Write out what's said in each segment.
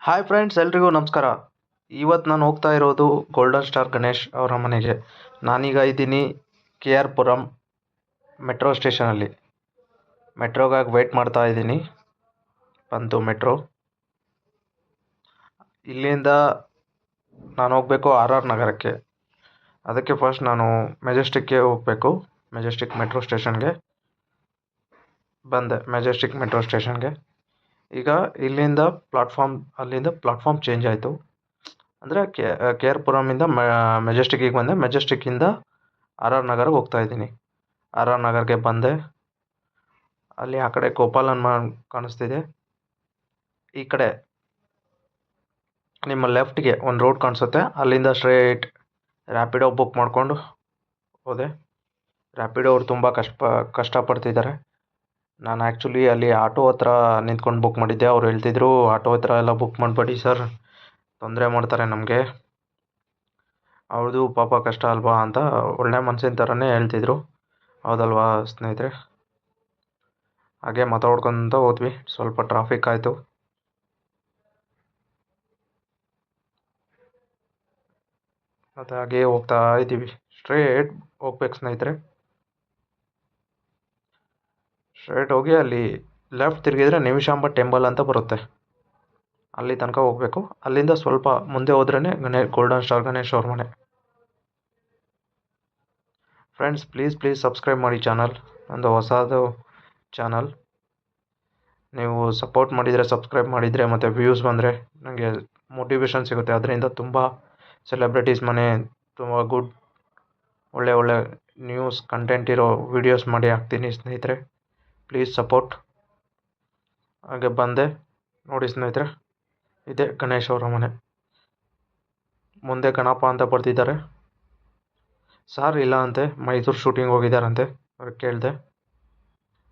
Hi friends ಎಲ್ರಿಗೂ ನಮಸ್ಕಾರ. ಇವತ್ತು ನಾನು ಹೋಗ್ತಾ ಇರೋದು ಗೋಲ್ಡನ್ ಸ್ಟಾರ್ ಗಣೇಶ್ ಅವರ ಮನೆಗೆ. ನಾನೀಗ ಇದ್ದೀನಿ ಕೆ ಆರ್ ಪುರಂ ಮೆಟ್ರೋ ಸ್ಟೇಷನಲ್ಲಿ ಮೆಟ್ರೋಗಾಗಿ ವೆಯ್ಟ್ ಮಾಡ್ತಾ ಇದ್ದೀನಿ. ಬಂತು ಮೆಟ್ರೋ. ಇಲ್ಲಿಂದ ನಾನು ಹೋಗಬೇಕು ಆರ್ ಆರ್ ನಗರಕ್ಕೆ. ಅದಕ್ಕೆ ಫಸ್ಟ್ ನಾನು ಮೆಜೆಸ್ಟಿಕ್ಗೆ ಹೋಗಬೇಕು. ಮೆಜೆಸ್ಟಿಕ್ ಮೆಟ್ರೋ ಸ್ಟೇಷನ್ಗೆ. ಬಂದೆ ಮೆಜೆಸ್ಟಿಕ್ ಮೆಟ್ರೋ ಸ್ಟೇಷನ್ಗೆ. ಈಗ ಇಲ್ಲಿಂದ ಪ್ಲಾಟ್ಫಾರ್ಮ್ ಅಲ್ಲಿಂದ ಪ್ಲಾಟ್ಫಾರ್ಮ್ ಚೇಂಜ್ ಆಯಿತು. ಅಂದರೆ ಕೆ ಕೆ ಆರ್ ಪುರಮಿಂದ ಮೆಜೆಸ್ಟಿಕ್ಕಿಗೆ ಬಂದೆ. ಮೆಜೆಸ್ಟಿಕ್ಕಿಂದ ಆರ್ ಆರ್ ನಗರಕ್ಕೆ ಹೋಗ್ತಾ ಇದ್ದೀನಿ. ಆರ್ ಆರ್ ನಗರ್ಗೆ ಬಂದೆ. ಅಲ್ಲಿ ಆ ಕಡೆ ಗೋಪಾಲನ್ ಕಾಣಿಸ್ತಿದೆ. ಈ ಕಡೆ ನಿಮ್ಮ ಲೆಫ್ಟ್ಗೆ ಒಂದು ರೋಡ್ ಕಾಣಿಸುತ್ತೆ. ಅಲ್ಲಿಂದ ಸ್ಟ್ರೇಟ್ ರ್ಯಾಪಿಡೋ ಬುಕ್ ಮಾಡಿಕೊಂಡು ಹೋದೆ. ರ್ಯಾಪಿಡೋ ಅವ್ರು ತುಂಬ ಕಷ್ಟ, ಕಷ್ಟಪಡ್ತಿದ್ದಾರೆ. ನಾನು ಆ್ಯಕ್ಚುಲಿ ಅಲ್ಲಿ ಆಟೋ ಹತ್ರ ನಿಂತ್ಕೊಂಡು ಬುಕ್ ಮಾಡಿದ್ದೆ. ಅವ್ರು ಹೇಳ್ತಿದ್ರು, ಆಟೋ ಹತ್ರ ಎಲ್ಲ ಬುಕ್ ಮಾಡಬೇಡಿ ಸರ್ ತೊಂದರೆ ಮಾಡ್ತಾರೆ ನಮಗೆ. ಅವ್ರದ್ದು ಪಾಪ ಕಷ್ಟ ಅಲ್ವಾ ಅಂತ ಒಳ್ಳೆ ಮನ್ಸಿನ ಥರನೇ ಹೇಳ್ತಿದ್ರು. ಹೌದಲ್ವಾ ಸ್ನೇಹಿತರೆ? ಹಾಗೆ ಮಾತಾಡ್ಕೊತ ಹೋದ್ವಿ. ಸ್ವಲ್ಪ ಟ್ರಾಫಿಕ್ ಆಯಿತು. ಹಾಗೆ ಹೋಗ್ತಾ ಇದ್ದೀವಿ. ಸ್ಟ್ರೇಟ್ ಹೋಗ್ಬೇಕು ಸ್ನೇಹಿತರೆ. ಸ್ಟ್ರೇಟ್ ಹೋಗಿ ಅಲ್ಲಿ ಲೆಫ್ಟ್ ತಿರುಗಿದ್ರೆ ನಿಮಿಷಾಂಬ ಟೆಂಪಲ್ ಅಂತ ಬರುತ್ತೆ. ಅಲ್ಲಿ ತನಕ ಹೋಗಬೇಕು. ಅಲ್ಲಿಂದ ಸ್ವಲ್ಪ ಮುಂದೆ ಹೋದ್ರೇ ಗಣೇ ಗೋಲ್ಡನ್ ಸ್ಟಾರ್ ಗಣೇಶ್ ಅವ್ರ ಮನೆ. ಫ್ರೆಂಡ್ಸ್ ಪ್ಲೀಸ್ ಪ್ಲೀಸ್ ಸಬ್ಸ್ಕ್ರೈಬ್ ಮಾಡಿ ಚಾನಲ್ ಒಂದು ಹೊಸದು ಚಾನಲ್ ನೀವು ಸಪೋರ್ಟ್ ಮಾಡಿದರೆ ಸಬ್ಸ್ಕ್ರೈಬ್ ಮಾಡಿದರೆ ಮತ್ತು ವ್ಯೂಸ್ ಬಂದರೆ ನನಗೆ ಮೋಟಿವೇಶನ್ ಸಿಗುತ್ತೆ. ಅದರಿಂದ ತುಂಬ ಸೆಲೆಬ್ರಿಟೀಸ್ ಮನೆ ತುಂಬ ಗುಡ್ ಒಳ್ಳೆ ಒಳ್ಳೆ ನ್ಯೂಸ್ ಕಂಟೆಂಟ್ ಇರೋ ವೀಡಿಯೋಸ್ ಮಾಡಿ ಹಾಕ್ತೀನಿ ಸ್ನೇಹಿತರೆ. ಪ್ಲೀಸ್ ಸಪೋರ್ಟ್ ಹಾಗೆ ಬಂದೆ. ನೋಡಿ ಸ್ನೇಹಿತರೆ, ಇದೆ ಗಣೇಶ್ ಅವರ ಮನೆ. ಮುಂದೆ ಗಣಪ ಅಂತ ಬರ್ತಿದ್ದಾರೆ ಸಾರ್ ಇಲ್ಲ ಅಂತೆ, ಮೈಸೂರು ಶೂಟಿಂಗ್ ಹೋಗಿದ್ದಾರಂತೆ ಅವ್ರಿಗೆ ಕೇಳಿದೆ.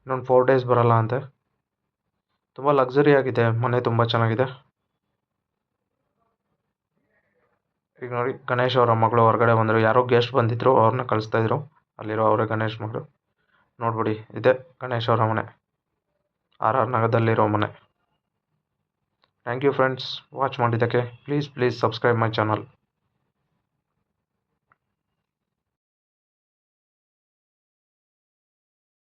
ಇನ್ನೊಂದು ಫೋರ್ ಡೇಸ್ ಬರಲ್ಲ ಅಂತೆ. ತುಂಬ ಲಕ್ಸುರಿ ಆಗಿದೆ, ಮನೆ ತುಂಬ ಚೆನ್ನಾಗಿದೆ. ಈಗ ನೋಡಿ ಗಣೇಶ್ ಅವರ ಮಗಳು ಹೊರಗಡೆ ಬಂದರು, ಯಾರೋ ಗೆಸ್ಟ್ ಬಂದಿದ್ದರು ಅವ್ರನ್ನ ಕಳಿಸ್ತಾ ಇದ್ರು. ಅಲ್ಲಿರೋ ಅವರೇ ಗಣೇಶ್ ಮಗಳು. ನೋಡ್ಬಿಡಿ, ಇದೆ. ಗಣೇಶ್ ಅವರ ಮನೆ. ಆರ್ ಆರ್ ನಗರದಲ್ಲಿರೋ ಮನೆ. Thank you friends. ವಾಚ್ ಮಾಡಿದ್ದಕ್ಕೆ please please subscribe my channel.